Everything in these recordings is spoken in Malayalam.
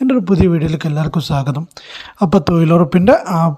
എന്റെ ഒരു പുതിയ വീഡിയോയിലേക്ക് എല്ലാവർക്കും സ്വാഗതം. അപ്പോൾ തൊഴിലുറപ്പിന്റെ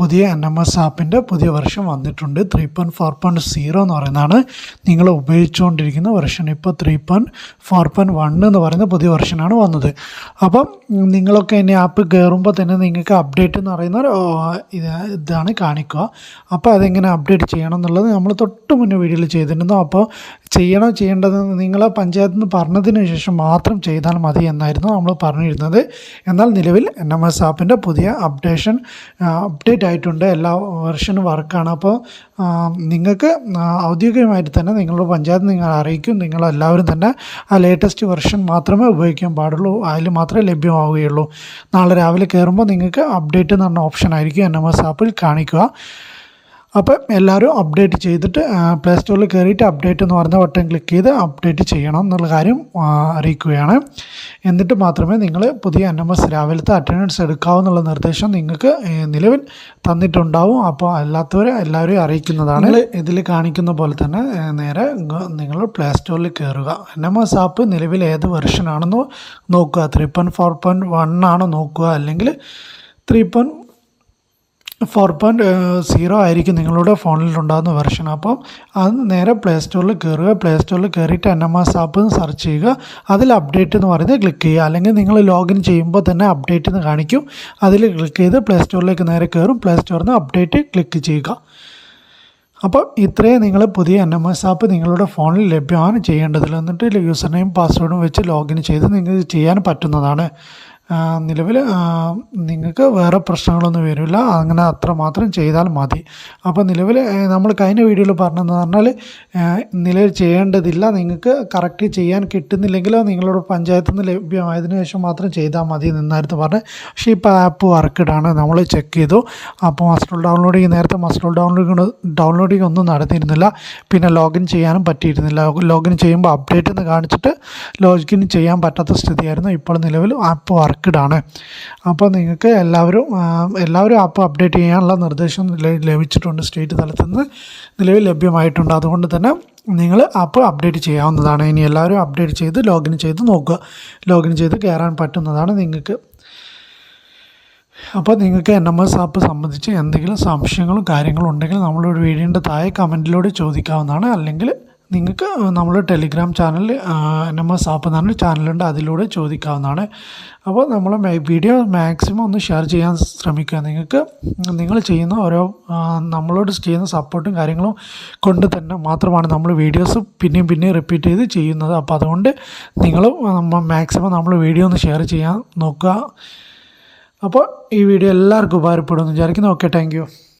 പുതിയ എൻ എം എസ് ആപ്പിന്റെ പുതിയ വെർഷൻ വന്നിട്ടുണ്ട്. Three point four point zero എന്ന് പറയുന്നതാണ് നിങ്ങൾ ഉപയോഗിച്ചുകൊണ്ടിരിക്കുന്ന വെർഷൻ ഇപ്പോൾ three point four point one എന്ന് പറയുന്ന പുതിയ വെർഷനാണ് വന്നത്. അപ്പം നിങ്ങളൊക്കെ ഇനി ആപ്പ് കയറുമ്പോൾ തന്നെ നിങ്ങൾക്ക് അപ്ഡേറ്റ് എന്ന് പറയുന്ന ഇത് ഇതാണ് കാണിക്കുക. അപ്പോൾ അതെങ്ങനെ അപ്ഡേറ്റ് ചെയ്യണം എന്നുള്ളത് നമ്മൾ തൊട്ട് മുന്നേ വീഡിയോയിൽ ചെയ്തിരുന്നു. അപ്പോൾ ചെയ്യണോ ചെയ്യേണ്ടത് നിങ്ങളെ പഞ്ചായത്തിൽ നിന്ന് പറഞ്ഞതിന് ശേഷം മാത്രം ചെയ്താൽ മതി എന്നായിരുന്നു നമ്മൾ പറഞ്ഞിരുന്നത്. എന്നാൽ നിലവിൽ എൻ എം എസ് ആപ്പിന്റെ പുതിയ അപ്ഡേഷൻ അപ്ഡേറ്റ് ആയിട്ടുണ്ട്. എല്ലാ വെർഷനും വർക്കാണ്. അപ്പോൾ നിങ്ങൾക്ക് ഔദ്യോഗികമായിട്ട് തന്നെ നിങ്ങളുടെ പഞ്ചായത്ത് നിങ്ങൾ അറിയിക്കും. നിങ്ങളെല്ലാവരും തന്നെ ആ ലേറ്റസ്റ്റ് വെർഷൻ മാത്രമേ ഉപയോഗിക്കാൻ പാടുള്ളൂ. അതിൽ മാത്രമേ ലഭ്യമാവുകയുള്ളൂ. നാളെ രാവിലെ കയറുമ്പോൾ നിങ്ങൾക്ക് അപ്ഡേറ്റ് എന്ന് പറഞ്ഞ ഓപ്ഷൻ ആയിരിക്കും എൻ എം എസ് ആപ്പിൽ കാണിക്കുക. അപ്പോൾ എല്ലാവരും അപ്ഡേറ്റ് ചെയ്തിട്ട് പ്ലേ സ്റ്റോറിൽ കയറിയിട്ട് അപ്ഡേറ്റ് എന്ന് പറഞ്ഞ ബട്ടൺ ക്ലിക്ക് ചെയ്ത് അപ്ഡേറ്റ് ചെയ്യണം എന്നുള്ള കാര്യം അറിയിക്കുകയാണ്. എന്നിട്ട് മാത്രമേ നിങ്ങൾ പുതിയ എൻ എം എസ് രാവിലത്തെ അറ്റൻഡൻസ് എടുക്കാവുന്നുള്ള നിർദ്ദേശം നിങ്ങൾക്ക് നിലവിൽ തന്നിട്ടുണ്ടാവും. അപ്പോൾ അല്ലാത്തവരെ എല്ലാവരെയും അറിയിക്കുന്നതാണ്. ഇതിൽ കാണിക്കുന്ന പോലെ തന്നെ നേരെ നിങ്ങൾ പ്ലേ സ്റ്റോറിൽ കയറുക എൻ എം എസ് ആപ്പ് നിലവിൽ ഏത് വെർഷനാണെന്ന് നോക്കുക. Three point four point one ആണോ നോക്കുക. അല്ലെങ്കിൽ three point four point zero ആയിരിക്കും നിങ്ങളുടെ ഫോണിൽ ഉണ്ടാകുന്ന വെർഷൻ അപ്പം അത് നേരെ പ്ലേ സ്റ്റോറിൽ കയറുക പ്ലേ സ്റ്റോറിൽ കയറിയിട്ട് N M S app search ചെയ്യുക. അതിൽ അപ്ഡേറ്റ് എന്ന് പറയുന്നത് ക്ലിക്ക് ചെയ്യുക. അല്ലെങ്കിൽ നിങ്ങൾ ലോഗിൻ ചെയ്യുമ്പോൾ തന്നെ അപ്ഡേറ്റ് എന്ന് കാണിക്കും. അതിൽ ക്ലിക്ക് ചെയ്ത് പ്ലേ സ്റ്റോറിലേക്ക് നേരെ കയറും പ്ലേ സ്റ്റോറിൽ നിന്ന് അപ്ഡേറ്റ് ക്ലിക്ക് ചെയ്യുക. അപ്പോൾ ഇത്രയും നിങ്ങൾ പുതിയ എൻ എം എസ് ആപ്പ് നിങ്ങളുടെ ഫോണിൽ ലഭ്യമാണ് ചെയ്യേണ്ടതിൽ എന്നിട്ട് യൂസർ നെയിം പാസ്വേഡും വെച്ച് ലോഗിൻ ചെയ്ത് നിങ്ങൾക്ക് ചെയ്യാൻ പറ്റുന്നതാണ്. നിലവിൽ നിങ്ങൾക്ക് വേറെ പ്രശ്നങ്ങളൊന്നും വരില്ല. അങ്ങനെ അത്ര മാത്രം ചെയ്താൽ മതി. അപ്പോൾ നിലവിൽ നമ്മൾ കഴിഞ്ഞ വീഡിയോയിൽ പറഞ്ഞതെന്ന് പറഞ്ഞാൽ നിലവിൽ ചെയ്യേണ്ടതില്ല. നിങ്ങൾക്ക് കറക്റ്റ് ചെയ്യാൻ കിട്ടുന്നില്ലെങ്കിലോ നിങ്ങളുടെ പഞ്ചായത്തിൽ നിന്ന് ലഭ്യമായതിനു ശേഷം മാത്രം ചെയ്താൽ മതി എന്നായിരുന്നു പറഞ്ഞത്. പക്ഷേ ഇപ്പോൾ ആപ്പ് വർക്കിടാണ്. നമ്മൾ ചെക്ക് ചെയ്തു. അപ്പോൾ മസ്റ്റർ ഡൗൺലോഡിങ് നേരത്തെ മസ്റ്റർ ഡൗൺലോഡിങ് ഡൗൺലോഡിങ് ഒന്നും നടന്നിരുന്നില്ല. പിന്നെ ലോഗിൻ ചെയ്യാനും പറ്റിയിരുന്നില്ല. ലോഗിൻ ചെയ്യുമ്പോൾ അപ്ഡേറ്റ് എന്ന് കാണിച്ചിട്ട് ലോഗിൻ ചെയ്യാൻ പറ്റാത്ത സ്ഥിതിയായിരുന്നു ഇപ്പോൾ നിലവിൽ ആപ്പ് വർക്കഡാണ് അപ്പോൾ നിങ്ങൾക്ക് എല്ലാവരും എല്ലാവരും ആപ്പ് അപ്ഡേറ്റ് ചെയ്യാനുള്ള നിർദ്ദേശം ലഭിച്ചിട്ടുണ്ട് സ്റ്റേറ്റ് തലത്തിൽ നിന്ന്. നിലവിൽ ലഭ്യമായിട്ടുണ്ട്. അതുകൊണ്ട് തന്നെ നിങ്ങൾ ആപ്പ് അപ്ഡേറ്റ് ചെയ്യാവുന്നതാണ്. ഇനി എല്ലാവരും അപ്ഡേറ്റ് ചെയ്ത് ലോഗിൻ ചെയ്ത് നോക്കുക. ലോഗിൻ ചെയ്ത് കയറാൻ പറ്റുന്നതാണ് നിങ്ങൾക്ക്. അപ്പോൾ നിങ്ങൾക്ക് എൻ എം എസ് ആപ്പ് സംബന്ധിച്ച് എന്തെങ്കിലും സംശയങ്ങളും കാര്യങ്ങളും ഉണ്ടെങ്കിൽ നമ്മളൊരു വീഡിയോന്റെ താഴെ കമന്റിലൂടെ ചോദിക്കാവുന്നതാണ്. അല്ലെങ്കിൽ നിങ്ങൾക്ക് നമ്മൾ Telegram channel N M S app എന്ന് പറഞ്ഞ ചാനലുണ്ട് അതിലൂടെ ചോദിക്കാവുന്നതാണ്. അപ്പോൾ നമ്മൾ വീഡിയോ മാക്സിമം ഒന്ന് ഷെയർ ചെയ്യാൻ ശ്രമിക്കുക. നിങ്ങൾക്ക് നിങ്ങൾ ചെയ്യുന്ന ഓരോ നമ്മളോട് ചെയ്യുന്ന സപ്പോർട്ടും കാര്യങ്ങളും കൊണ്ട് തന്നെ മാത്രമാണ് നമ്മൾ വീഡിയോസ് പിന്നെയും പിന്നെയും റിപ്പീറ്റ് ചെയ്ത് ചെയ്യുന്നത്. അപ്പോൾ അതുകൊണ്ട് നിങ്ങൾ മാക്സിമം നമ്മൾ വീഡിയോ ഒന്ന് ഷെയർ ചെയ്യാൻ നോക്കുക. അപ്പോൾ ഈ വീഡിയോ എല്ലാവർക്കും ഉപകാരപ്പെടുമെന്ന് വിചാരിക്കുന്നു. Okay thank